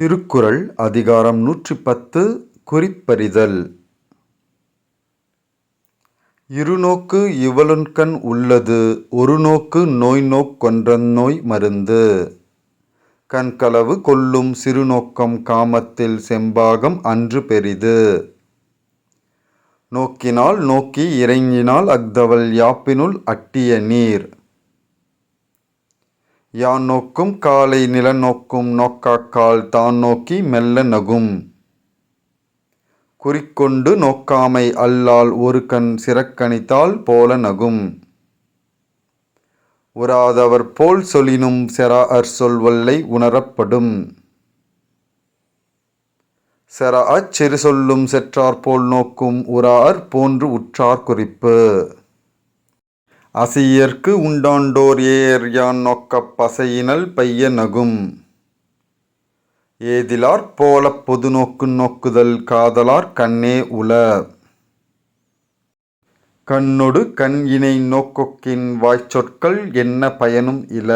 திருக்குறள் அதிகாரம் நூற்றி பத்து குறிப்பறிதல் இருநோக்கு இவளுன்கண் உள்ளது ஒரு நோக்கு நோய் கொன்றநோய் மருந்து. கண்களவு கொல்லும் சிறுநோக்கம் காமத்தில் செம்பாகம் அன்று பெரிது. நோக்கினால் நோக்கி இறங்கினால் அஃதவள் யாப்பினுள் அட்டிய நீர். யான் நோக்கும் காலை நிலநோக்கும் நோக்காக்கால் தான் நோக்கி மெல்ல நகும். குறிக்கொண்டு நோக்காமை அல்லால் ஒரு கண் சிறக்கணித்தால் போல நகும். உறாதவர் போல் சொலினும் செறாஅர் சொல் சொல்வல்லை உணரப்படும். சொல்லும் செற்றார் போல் நோக்கும் உறாஅர் போன்று உற்றார் குறிப்பு. அசியர்க்கு உண்டாண்டோர் ஏஎர் யான் நோக்கப் பசையினல் பைய நகும் ஏதிலார்ப் போலப் பொதுநோக்கு நோக்குதல் காதலார் கண்ணே உள. கண்ணொடு கண் இணை நோக்கொக்கின் வாய்ச்சொற்கள் என்ன பயனும் இல.